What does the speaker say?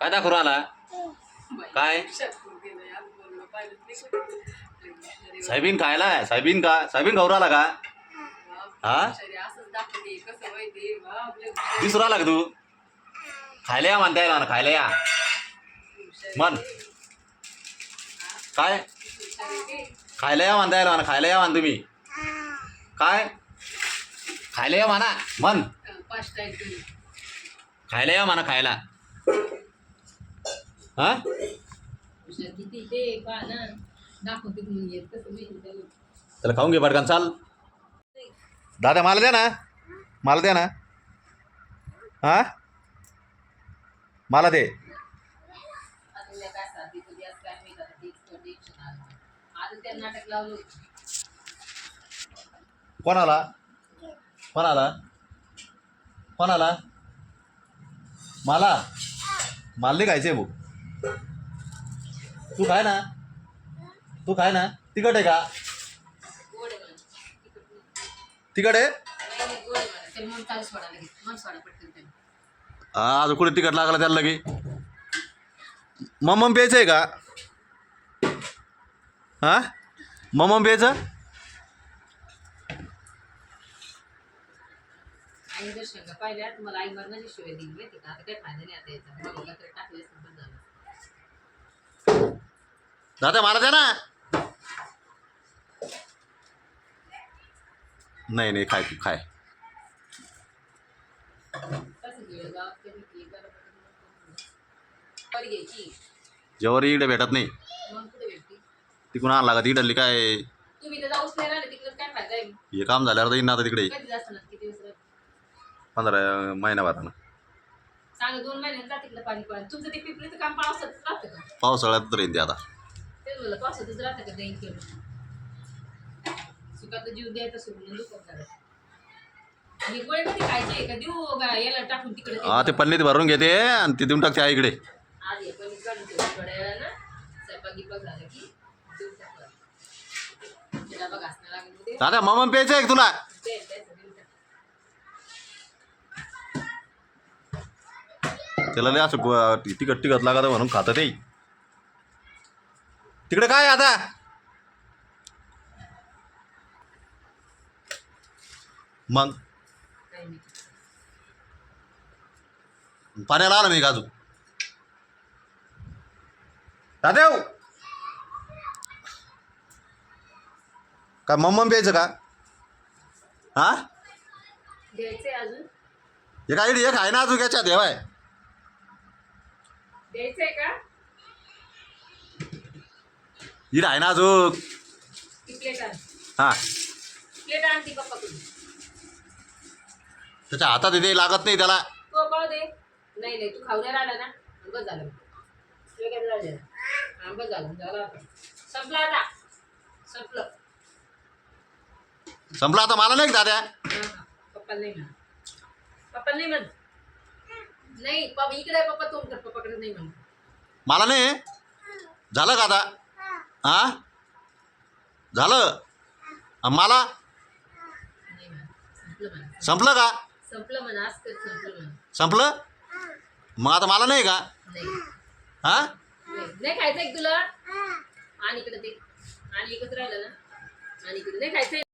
काय दाखवू आला काय? साहेबीन खायला साहेबीन का साहेबीन खाऊ आला का? हा? दिसू आला का तू? खायला या म्हणता ना खायला या. मन काय? खायला या म्हणता ना खायला या म्हण तुम्ही. काय? खायला या म्हणा मन खायला या म्हणा खायला. हा? त्याला खाऊन घे पटकन चाल. दादा मला द्या ना. मला द्या ना. हा? मला दे. कोणाला? कोणाला? कोणाला? मला? मला नाही खायचे भाऊ. तू खाय ना. तू खाय ना. तिकट आहे का? तिकट आहे? हा अजून कुठे तिकट लागला त्याला लगे. मम्मम प्यायचं आहे का? हा? मम्मम प्यायचं? आई जर शंका पाहिल्या तुम्हाला आई मरणाची शिवाय दिली आता काय फायदा नाही आता याचा. टाकले दादा मला द्या ना. नाही नाही खाय तू खाय. जेव्हा इकडे भेटत नाही. तिकडून आणला का तिकडली काय? हे काम झाल्यावर येईन ना आता तिकडे. ना? पंधरा पावसातच राहतं का? पावसाळ्यात तर येईन ते आता. म्हणलं पावसातच राहतं का दैन केलं सुखाचा जीव द्यायचा सोडून दुःख करायचं आणि गोळे कधी खायचे का? देऊ का याला टाकून तिकडे हा ते पन्नीत भरून घेते आणि ते देऊन टाकते आईकडे. आज हे पण काढून ठेवू थोड्या वेळानं. स्वयंपाक गिपाक झालं की देऊ टाकू. तिला बघ असणं लागेल उद्या. दादा मम्मम प्यायचं आहे का तुला? टाक. त्याला लय असं गो- तिकट तिकट लागत म्हणून खातं ते. तिकडे काय आता? मग. पाण्याला आलं नाही का अजून? दादेव! काय मम्मम प्यायचं का? हा? हे काय एक आहे ना अजून याच्यात? देवाय द्यायचंय का? इड आहे ना अजून. हा. पप्पा त्याच्या हातात ते लागत नाही त्याला. दे. नाही नाही तू खाऊ ना बस झालं. हा बस झालं. झालं संपलं आता. संपलं. संपला आता मला नाही दाद्या? हा हा. पप्पाला नाही म्हण पप्पाला नाही म्हण नाही पप्पा इकडे पप्पा तुमकडे पप्पाकडे नाही म्हण मला नाही. झालं का आता? हा? झालं? मला? संपलं का? संपलं मग आता मला नाही का? हा? नाही नाही खायचंय का तुला? आणि इकडे ते. आणि एकच राहिलं ना? आणि इकडे नाही खायचंय.